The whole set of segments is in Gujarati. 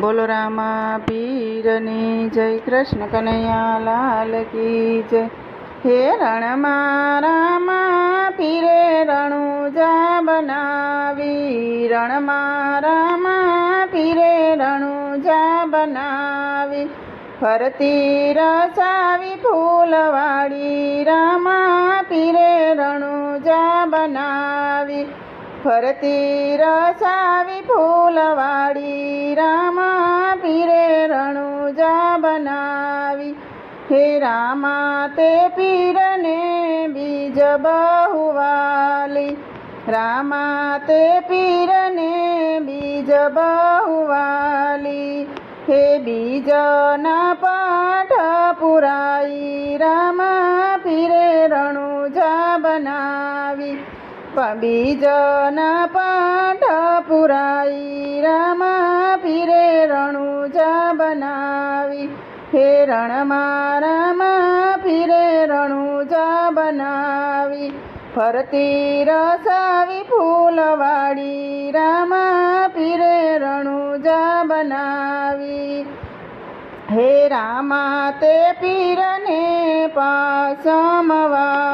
બોલો રામા પીરની જય, કૃષ્ણ કનૈયા લાલ કી જય. હે રણમાં રામા પીરે રણુજા બનાવી. રણમાં રામા પીરે રણુજા બનાવી. ફરતી રસાવી ફૂલવાડી રામા પીરે રણુજા બનાવી. ફરતી રસાવી ફૂલવાડી રામા પીરે રણુજા બનાવી. હે રામા, તે પીરને બીજ બહુવાલી. રામા, તે પીરને બીજ બહુવાલી. હે બીજના પાઠ પુરાઈ, રામા પીરે રણુજા બનાવી. પ- બીજના પાઠ પુરાઈ રામા પીરે રણુજા બનાવી. હે રણમાં રામા પીરે રણુજા બનાવી. ફરતી રસાવી ફૂલવાડી રામા પીરે રણુજા બનાવી. હે રામા તે પીરને પાસમવાલી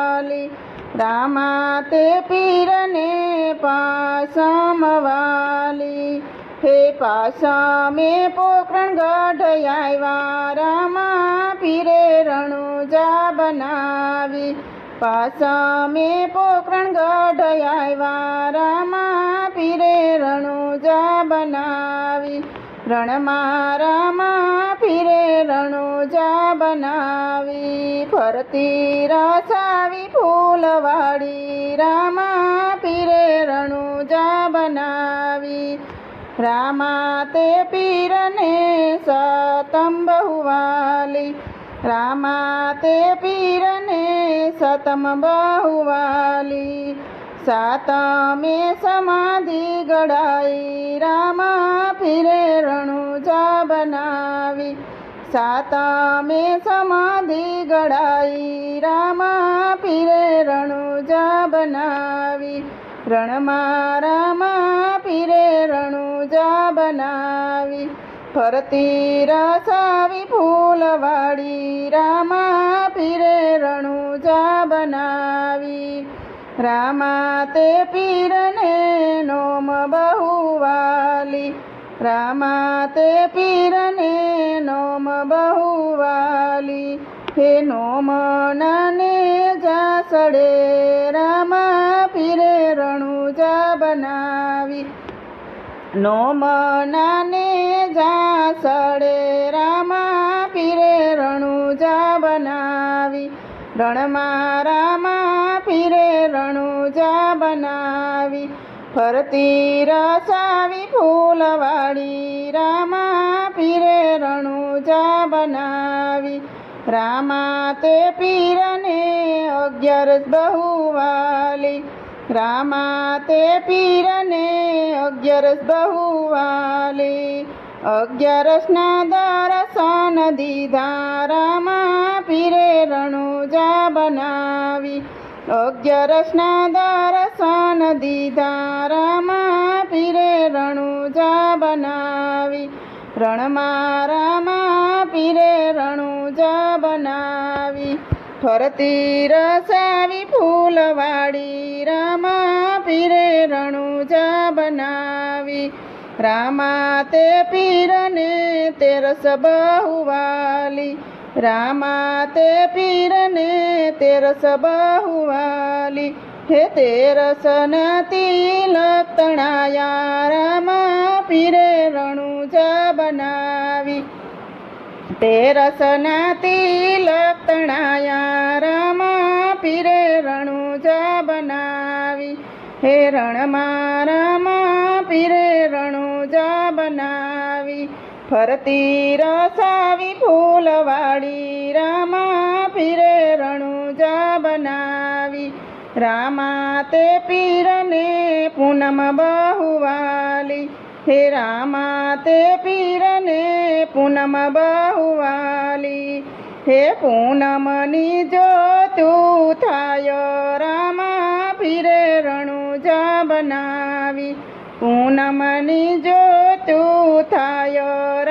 રામા તે પીરને પાસમવાલી. હે પાસમે પોકરણ ગઢ આવ્યા રામા પીરે રણુજા બનાવી. પાસમે પોકરણ ગઢ આવ્યા રામા પીરે રણુજા બનાવી. રણમાં રામા રણુજા બનાવી, ફરતી રસાવી ફૂલવાડી રામા પીરે રણુજા બનાવી. રામા તે પીરને સતમ બહુવાલી રામા તે પીરને સતમ બહુવાલી સાતમે સમાધિ ગડાઈ રામા પીરે રણુજા બનાવી. સાતમે સમાધિ ગળાઈ રામા પીરે રણુજા બનાવી. રણમાં રામા પીરે રણુજા બનાવી. ફરતી રસાવી ફૂલવાડી રામા પીરે રણુજા બનાવી. રામા તે પીરને નોમ બહુવાલી. રામા તે પીરને નોમ બહુવાલી, હે નોમ નાને જા સડે, રામા પીરે રણુજા બનાવી. નોમ નાને જા સડે, રામા પીરે રણુજા બનાવી. રણમાં રામા પીરે રણુજા બનાવી. ફરતી રસાવી ફૂલવાળી, રામા પીરે રણુજા બનાવી. રામા તે પીરને અગિયારસ બહુવાલી. રામા તે પીરને અગિયારસ બહુવાલી. અગિયારસના દર્શન દીધા રામા પીરે રણુજા બનાવી. અગિયારસના દર્શન દીધા રામા પીરે રણુજા બનાવી. રણમાં રામા પીરે રણુજા બનાવી. ફરતી રસાવી ફૂલવાડી રામા પીરે રણુજા બનાવી. રામા તે પીરને તેરસ બહુવાલી. રામા તે પીરને તેરસ બાહુવાલી હે તેરસ તિલક તણાયા રામા પીરે રણુજા બનાવી. તેરસ તિલક તણાયા રામા પીરે રણુજા બનાવી. હે રણમાં, રામા પીરે રણુજા બનાવી. ફરતી રસાવી ફૂલવાળી રામા પીરે રણુજા બનાવી. રામા તે પીરને પૂનમ બહુવાલી. હે રામા તે પીરને પૂનમ બહુવાલી. હે પૂનમની જોતું થાય, રામા પીરે રણુજા બનાવી. પૂનમની જોતું થાય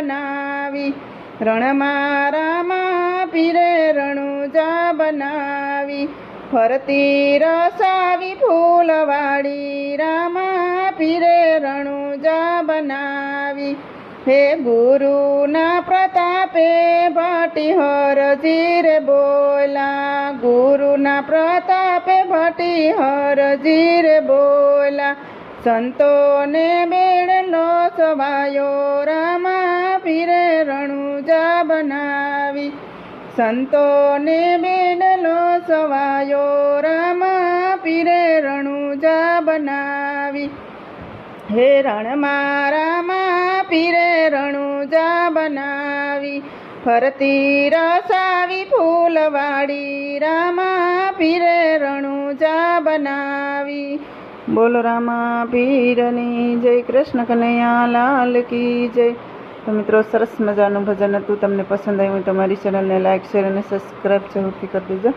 બનાવી. રણમાં રામા પીરે રણુજા બનાવી. ફરતી રસાવી ફૂલવાડી રામા પીરે રણુજા બનાવી. હે ગુરુના પ્રતાપે ભટી હરજી રે બોલા. ગુરુના પ્રતાપે ભટી હરજી રે બોલા. સંતોને બેડલો સવાયો રામા પીરે રણુજા બનાવી. સંતોને બેડલો સવાયો રામા પીરે રણુજા બનાવી. હે રણમાં રામા પીરે રણુજા બનાવી. ફરતી રસાવી ફૂલવાડી રામા પીરે રણુજા બનાવી. બોલો રામા પીરની જય, કૃષ્ણ કનૈયા, લાલ કી જય. તો મિત્રો, સરસ મજાનું ભજન હતું. તમને પસંદ આવ્યું તમારી મારી ચેનલને લાઈક, શેર અને સબસ્ક્રાઈબ જરૂરથી કરી દેજો.